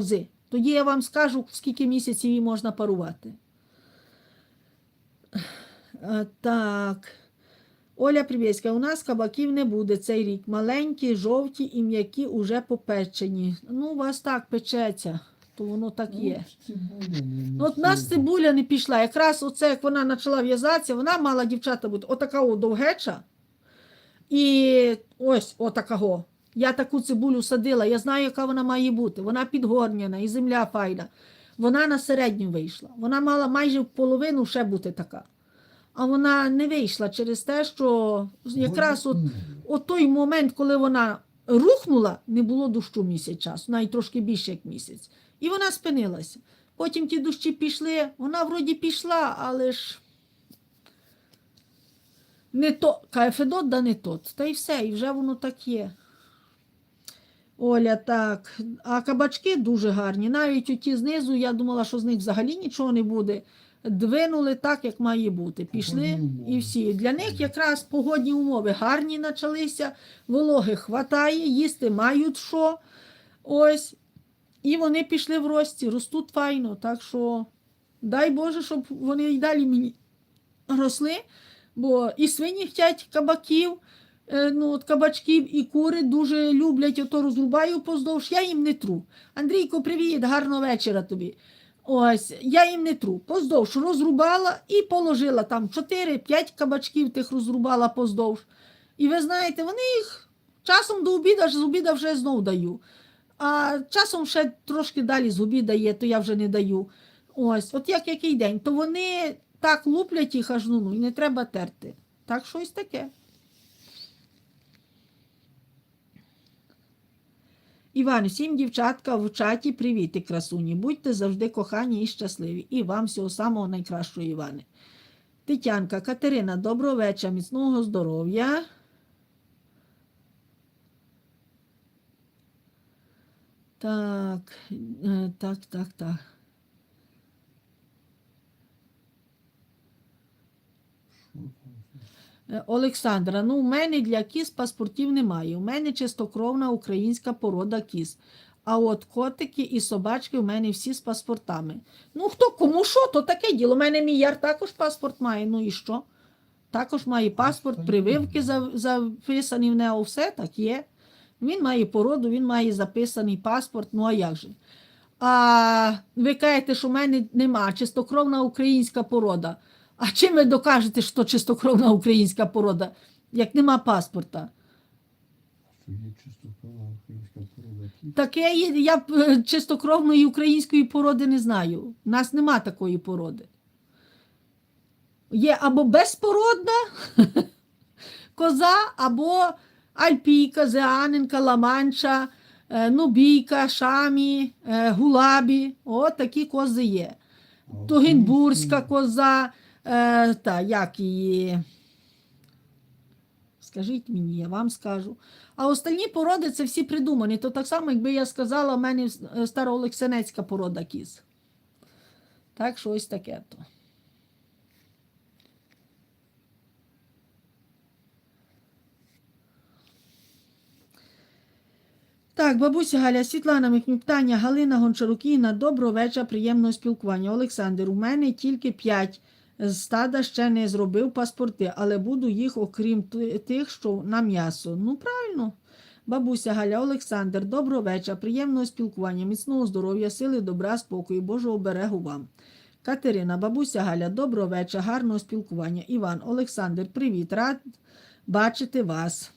кози. Тоді я вам скажу, скільки місяців її можна парувати. Так. Оля Прибєська, у нас кабаків не буде цей рік. Маленькі, жовті і м'які уже попечені. Ну, у вас так печеться, то воно так є. Ну, От нас цибуля не пішла. Якраз оце, як вона почала в'язатися, вона мала дівчата бути отака довгеча. І ось отакого. Я таку цибулю садила, я знаю, яка вона має бути. Вона підгорняна і земля файна. Вона на середню вийшла. Вона мала майже в половину ще бути така. А вона не вийшла через те, що якраз от, от той момент, коли вона рухнула, не було дощу місяць часу, навіть трошки більше як місяць. І вона спинилася. Потім ті дощі пішли, вона вроді пішла, але ж не то, каже Федот, да не тот. Та й все, і вже воно так є. Оля, так. А кабачки дуже гарні. Навіть оті знизу, я думала, що з них взагалі нічого не буде. Двинули так, як має бути. Пішли і всі. Для них якраз погодні умови гарні почалися, вологи хватає, їсти мають що. Ось. І вони пішли в рості, ростуть файно. Так що дай Боже, щоб вони й далі мені росли, бо і свині хочуть кабаків, ну, от кабачків, і кури дуже люблять, ото розрубаю поздовж, я їм не тру. Андрійко, привіт, гарного вечора тобі. Ось, я їм не тру. Поздовж розрубала і положила там 4-5 кабачків тих розрубала поздовж. І ви знаєте, вони їх часом до обіда, з обіда вже знов даю. А часом ще трошки далі з обіда є, то я вже не даю. Ось, от як який день, то вони так луплять їх аж ну, ну не треба терти. Так щось таке. Іван, всім дівчатка в чаті привіти, красуні. Будьте завжди кохані і щасливі. І вам всього самого найкращого, Іване. Тетянка, Катерина, доброго вечора, міцного здоров'я. Так, е, так, так, так. Е, Олександра, ну у мене для кіз паспортів немає. У мене чистокровна українська порода кіз. А от котики і собачки у мене всі з паспортами. Ну, хто кому що, то таке діло. У мене мій яр також паспорт має. Ну і що? Також має паспорт, прививки записані в нього, все так є. Він має породу, він має записаний паспорт, ну а як же? А ви кажете, що в мене нема чистокровна українська порода. А чим ви докажете, що чистокровна українська порода, як нема паспорта? Таке є, я е, чистокровної української породи не знаю. У нас нема такої породи. Є або безпородна коза, або альпійка, зеаненка, ламанча, е, нубійка, шамі, е, гулабі. От такі кози є. А от Тугенбурзька українські- коза, е, та як її. Скажіть мені, я вам скажу. А остальні породи це всі придумані. То так само, якби я сказала, в мене староолексанецька порода кіз. Так, що ось таке то. Так, бабуся Галя, Світлана Михнюк, Таня, Галина Гончарукіна, доброго вечора, приємного спілкування. Олександр, у мене тільки п'ять з стада ще не зробив паспорти, але буду їх, окрім тих, що на м'ясо. Ну, правильно. Бабуся Галя, Олександр, доброго вечора, приємного спілкування, міцного здоров'я, сили, добра, спокою, Божого берегу вам. Катерина, бабуся Галя, доброго вечора, гарного спілкування. Іван, Олександр, привіт, рад бачити вас.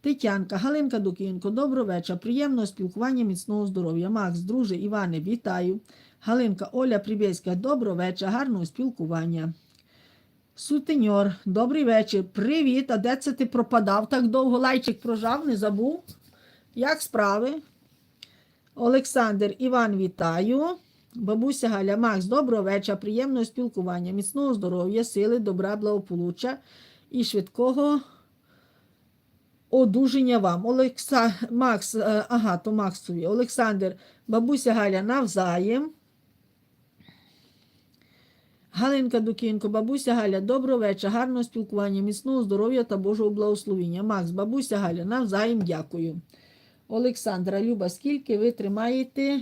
Тетянка, Галинка Дукінко, доброго вечора, приємного спілкування, міцного здоров'я. Макс, друже, Іване, вітаю. Галинка, Оля Прибєська, доброго вечора, гарного спілкування. Сутеньор, добрий вечір. Привіт. А де це ти пропадав так довго? Лайчик прожав, не забув. Як справи? Олександр, Іван, вітаю. Бабуся Галя, Макс, доброго вечора, приємного спілкування, міцного здоров'я, сили, добра, благополуччя і швидкого одужання вам. Олекса... Макс, е, ага, то Максові. Олександр, бабуся Галя, навзаєм. Галинка Дукінко, бабуся Галя, доброго вечора, гарного спілкування, міцного здоров'я та Божого благословіння. Макс, бабуся Галя, навзаєм дякую. Олександра, Люба, скільки ви тримаєте